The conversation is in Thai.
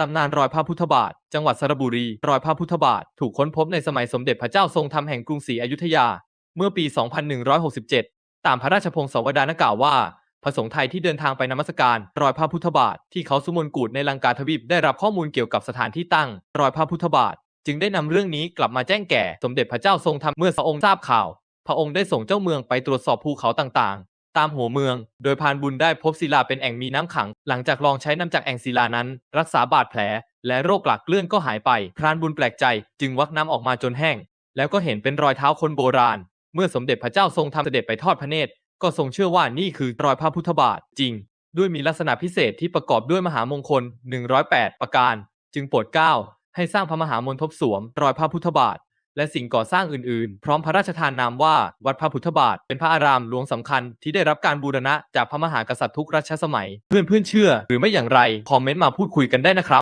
ตำนานรอยพระพุทธบาท จังหวัดสระบุรี รอยพระพุทธบาท ถูกค้นพบในสมัยสมเด็จพระเจ้าทรงธรรมแห่งกรุงศรีอยุธยา เมื่อปี 2167 ตามพระราชพงศาวดารกล่าวว่า พระสงฆ์ไทยที่เดินทางไปนมัสการ รอยพระพุทธบาท ที่เขาสุมนกูดในลังกาทวีปได้รับข้อมูลเกี่ยวกับสถานที่ตั้ง รอยพระพุทธบาท จึงได้นำเรื่องนี้กลับมาแจ้งแก่ สมเด็จพระเจ้าทรงธรรมเมื่อพระองค์ทราบข่าว พระองค์ได้ส่งเจ้าเมืองไปตรวจสอบภูเขาต่าง ตามหัวเมือง โดยพานบุญได้พบศิลาเป็นแอ่งมีน้ำขัง หลังจากลองใช้น้ำจากแอ่งศิลานั้น รักษาบาดแผล และโรคหลักเลื่อนก็หายไป พรานบุญแปลกใจ จึงวักน้ำออกมาจนแห้ง แล้วก็เห็นเป็นรอยเท้าคนโบราณ เมื่อสมเด็จพระเจ้าทรงทำเสด็จไปทอดพระเนตร ก็ทรงเชื่อว่านี่คือรอยพระพุทธบาทจริง ด้วยมีลักษณะพิเศษที่ประกอบด้วยมหามงคล 108 ประการ จึงโปรดเกล้าให้สร้างพระมหามณฑปสวม รอยพระพุทธบาท และสิ่งก่อสร้างอื่นๆ พร้อมพระราชทานนามว่าวัดพระพุทธบาท เป็นพระอารามหลวงสำคัญที่ได้รับการบูรณะจากพระมหากษัตริย์ทุกรัชสมัย เพื่อนๆเชื่อหรือไม่อย่างไร คอมเมนต์มาพูดคุยกันได้นะครับ